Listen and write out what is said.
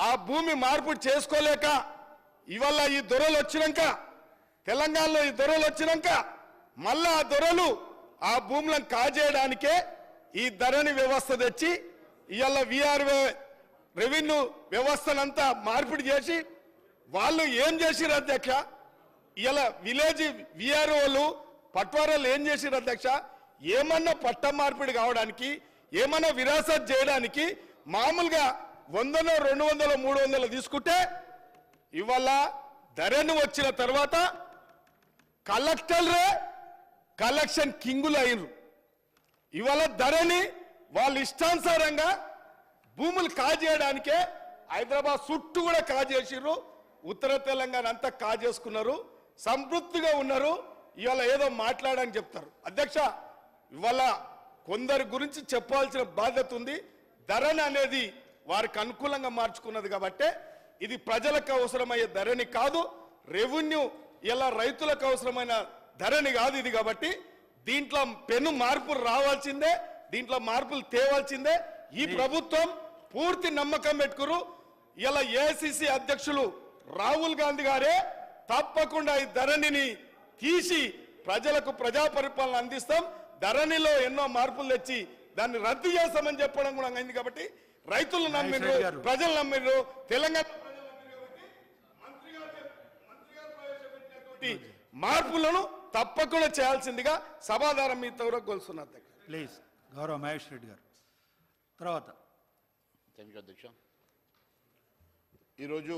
ఆ భూమి మార్పు చేసుకోలేక ఇవాళ ఈ దొరలు వచ్చినాక తెలంగాణలో ఈ దొరలు వచ్చినాక మళ్ళా ఆ దొరలు ఆ భూములను కాజేయడానికే ఈ ధరణి వ్యవస్థ తెచ్చి ఇవాళ విఆర్ రెవెన్యూ వ్యవస్థనంతా మార్పిడి చేసి వాళ్ళు ఏం చేసిరు అధ్యక్ష? ఇలా విలేజ్ విఆర్ఓలు పట్వారాలు ఏం చేసిరు అధ్యక్ష? ఏమన్నా పట్ట మార్పిడి కావడానికి ఏమన్నా విరాసత్ చేయడానికి మామూలుగా వందలో రెండు వందలు మూడు వందలు తీసుకుంటే ఇవాళ ధరను వచ్చిన తర్వాత కలెక్టర్లే కలెక్షన్ కింగులు అయినరు ఇవాళ ధరని వాళ్ళ ఇష్టానుసారంగా భూములు కాజేయడానికే హైదరాబాద్ చుట్టూ కూడా కాజేసిర్రు. ఉత్తర తెలంగాణ అంతా కాజేసుకున్నారు. సంతృప్తిగా ఉన్నారు. ఇవాళ ఏదో మాట్లాడని చెప్తారు. అధ్యక్ష ఇవాళ కొందరి గురించి చెప్పాల్సిన బాధ్యత ఉంది. ధరణ అనేది వారికి అనుకూలంగా మార్చుకున్నది కాబట్టే ఇది ప్రజలకు అవసరమయ్యే ధరని కాదు రెవెన్యూ ఇలా రైతులకు అవసరమైన ధరని కాదు ఇది కాబట్టి దీంట్లో పెను మార్పులు రావాల్సిందే దీంట్లో మార్పులు తేవాల్సిందే. ఈ ప్రభుత్వం పూర్తి నమ్మకం పెట్టుకురు. ఇలా ఏసీసీ అధ్యక్షులు రాహుల్ గాంధీ గారే తప్పకుండా ఈ ధరణిని తీసి ప్రజలకు ప్రజా పరిపాలన అందిస్తాం. ధరణిలో ఎన్నో మార్పులు తెచ్చి దాన్ని రద్దు చేస్తామని చెప్పడం కూడా అయింది కాబట్టి రైతులు నమ్మిండ్రు. ప్రజలు నమ్మిండ్రు తెలంగాణ ప్రజలు నమ్మిండ్రు కాబట్టి మంత్రి గారు చెప్- మంత్రి గారు ప్రవేశపెట్టినటువంటి మార్పులను తప్పకుండా చేయాల్సిందిగా సమాధానం మీతో కూడా అధ్యక్ష. ప్లీజ్ గౌరవ మహేష్ రెడ్డి గారు. తర్వాత. థ్యాంక్ యూ అధ్యక్ష. ఈరోజు